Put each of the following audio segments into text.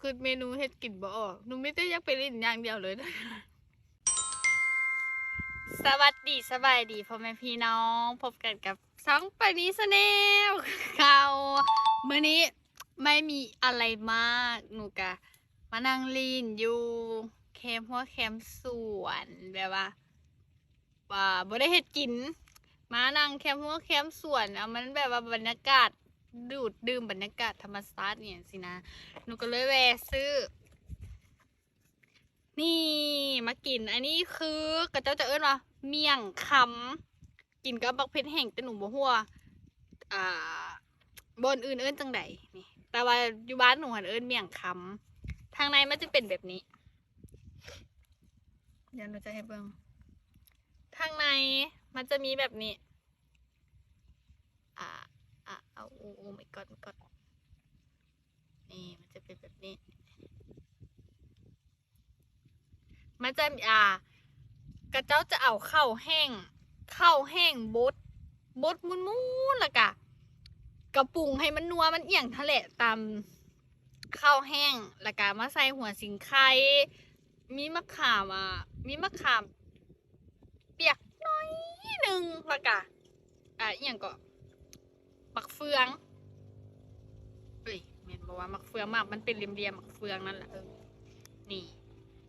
คือเมนูเฮ็ดกินบ่ออกหนูไม่ได้อยากไปลิ้นอย่างเดียวเลยนะสวัสดีสบายดีพ่อแม่พี่น้อง พบกันกับช่องปานีสแนลเขาเมื้อนี้ไม่มีอะไรมากหนูกะมานั่งลีนอยู่แคมป์หัวแคมป์สวนแบบว่าว่าบ่ได้เฮ็ดกิน มานั่งแคมป์หัวแคมป์สวนเอามันแบบว่าบรรยากาศ ดูดดื่มบรรยากาศธรรมชาติเนี่ยสินะหนูก็เลยแวะซื้อ นี่มากิน อันนี้คือกระเจ้าจะเอิ้นว่าเมี่ยงคำกินกับบักเผ็ดแห้งแต่หนูบ่ฮู้ว่าอ่าบนอื่นเอิ้นจังใดนี่ แต่ว่าอยู่บ้านหนูหันเอิ้นเมี่ยงคำทางในมันจะเป็นแบบนี้ เดี๋ยวหนูจะให้เบิ่งทางในมันจะมีแบบนี้ เอาโอ้โอ้ไม่กอดไม่กอดนี่มันจะเป็นแบบนี้ มันจะอ่ากระเจ้าจะเอาข้าวแห้งข้าวแห้งบดบดมุนมุนละกะกระปรุงให้มันนัวมันเอี่ยงทะเลตามข้าวแห้งละกะมาใส่หัวสิงไข่มีมะขามอะมีมะขาม เปียกน้อยหนึ่งละกะอะเอี่ยงก็ มักเฟืองเฮ้ยเมนบอกว่ามักเฟืองมากมันเป็นเหลี่ยมๆมักเฟืองนั่นแหละเออนี่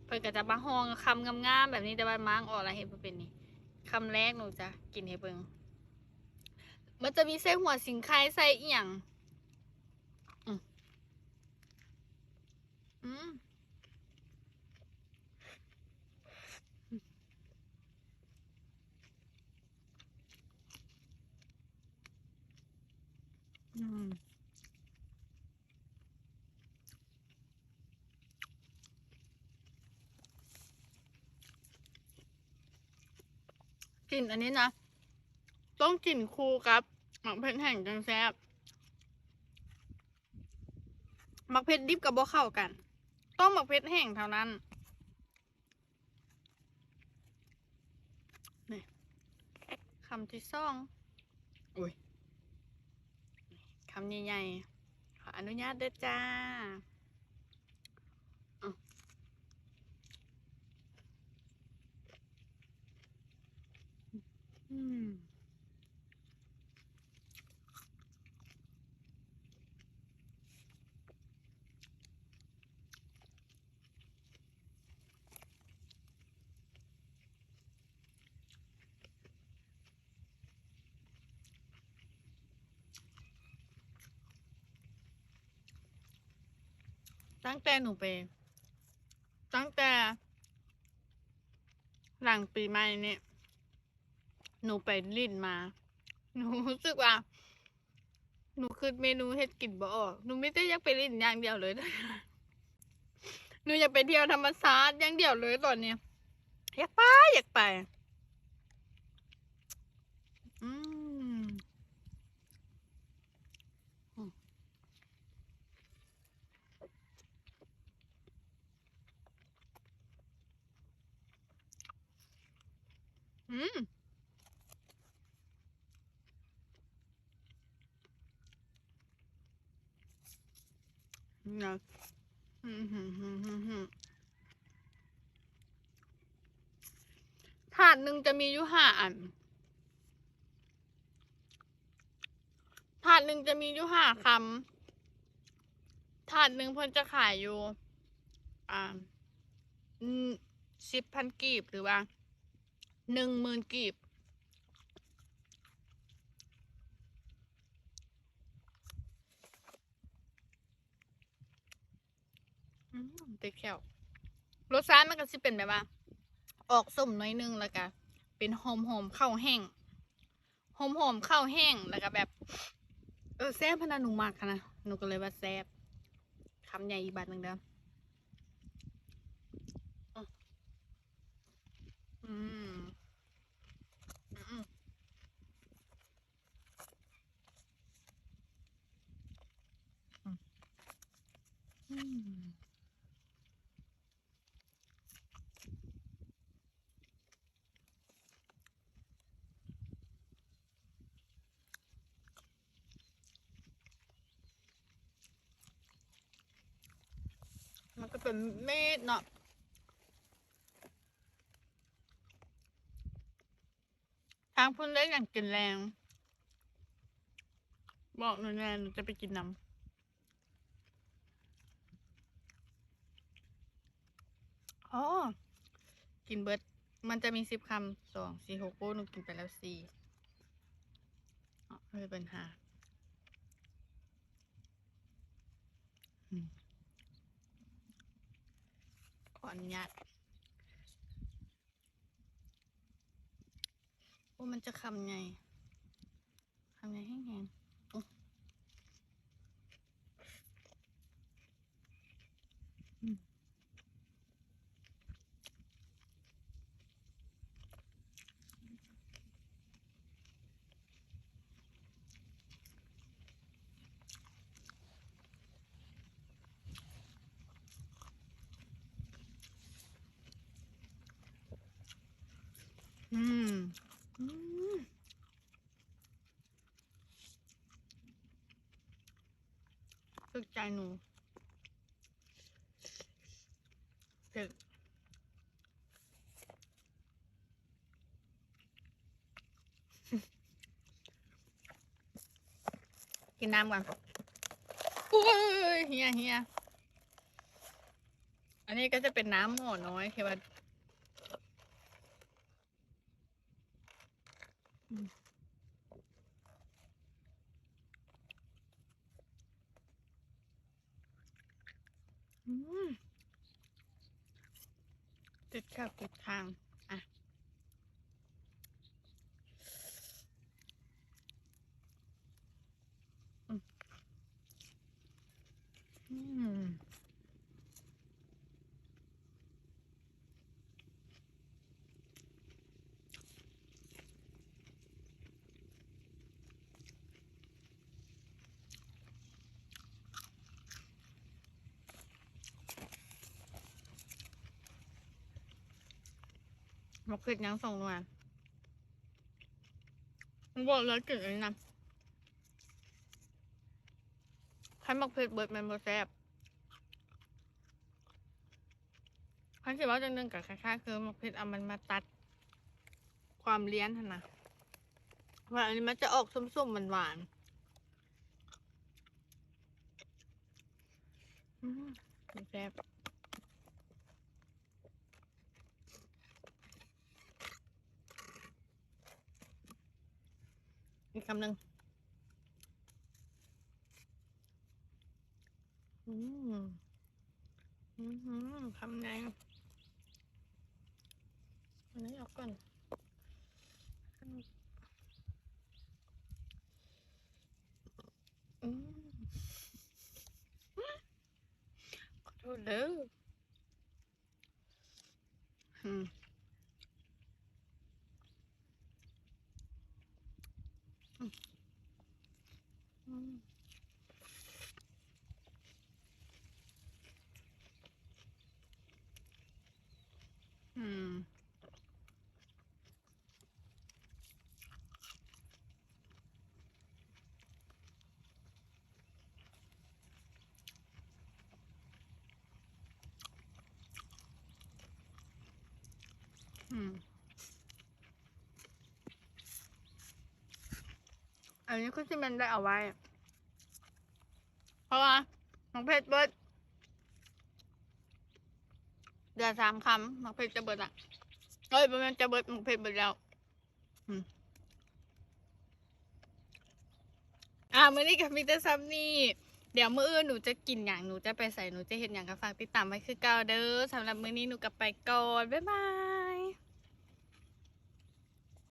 เพิ่นก็จะมาห้องคำงามๆแบบนี้แต่ว่าม้างออกอะไรเห็นบ่เป็นนี่คำแรกหนูจะกินให้เบิ่งมันจะมีเส้หัวสิงคายใส่อีหยังอืมอืมอืม กลิ่นอันนี้นะ ต้องกลิ่นคู่กับหมักเพชรแห้งจังแซ่บหมักเพชรดิบกับบ่เข้ากัน ต้องหมักเพชรแห้งเท่านั้นนี่คำที่สองอุ้ยคำใหญ่ๆขออนุญาตเด้อจ้าอะอืม ตั้งแต่หนูไป ตั้งแต่ หลังปีใหม่เนี่ยหนูไปลิ้นมา หนูรู้สึกว่า หนูคือเมนูเฮ็ดกินบ่ออกหนูไม่ได้อยากไปลิ้นอย่างเดียวเลยหนูอยากไปเที่ยวธรรมชาติอย่างเดียวเลยตอนเนี้ยอยากไปอยากไป อืม อื มนะถาดหนึ่งจะมีอยู่ห้าอัน ถาดหนึ่งจะมีอยู่ห้าคำ ถาดหนึ่งเพิ่นจะขายอยู่ อ่าสิบพันกีบหรือว่า หนึ่งหมื่นกีบ อืมเต็กแควรสชาติมันก็สิเป็นแบบว่า ออกส้มน้อยนึงแล้วก็เป็นหอมหอมข้าวแห้งหอมหอมข้าวแห้งแล้วก็แบบ เออแซ่บพะนหนูมากค่ะนะหนูก็เลยว่าแซ่บคำใหญ่อีกบาทหนึ่งเด้ออืมอืมอืมอื มันก็เป็นเม็ดเนาะทางพุ่นได้อย่างกินแรง บอกหนูแน่หนูจะไปกินน้ำ อ๋อ กินเบิร์ดมันจะมีสิบคำสองสี่หกโอ้หนูกินไปแล้วสี่อ๋อไม่เป็นปัญหาขออนุญาตโอ้มันจะคำไงคำไงแห้ อืมอืมสึกใจหนูสึกกินน้ำก่อนอุ้ยเฮียเฮียอันนี้ก็จะเป็นน้ำหม้อน้อยคือว่า อืม ติดข้าวติดทาง มาคิดยังส่งมาบอกแล้วกินอันนี้นะใครมักเผ็ดเบิดแมันบ่แซบคันสิว่าจังนึงกับคล้าคือมักเผ็ดเอามันมาตัด ความเลี้ยนนะว่าอันนี้มันจะออกส้มๆหวานๆอืมแซ่บ อีกคำหนึ่งอืมอืมคำแดงอันนี้ออกก่อนอืมขอโทษเด้อมอืมอืม อันนี้คือที่มันได้เอาไว้ เพราะว่าน้องเพชรเบิดเดือนสามคำน้องเพชรจะเบิดอะเฮ้ยประมาณจะเบิดน้องเพชรเบิดแล้วอ่ามื่อนี้กับมิเตอร์ซัมนี่เดี๋ยวมื้ออื่นหนูจะกินอย่างหนูจะไปใส่หนูจะเห็นอย่างกับฝากติดตามไว้คือเก่าเด้อสำหรับมื้อนี้หนูกลับไปก่อน บ๊ายบาย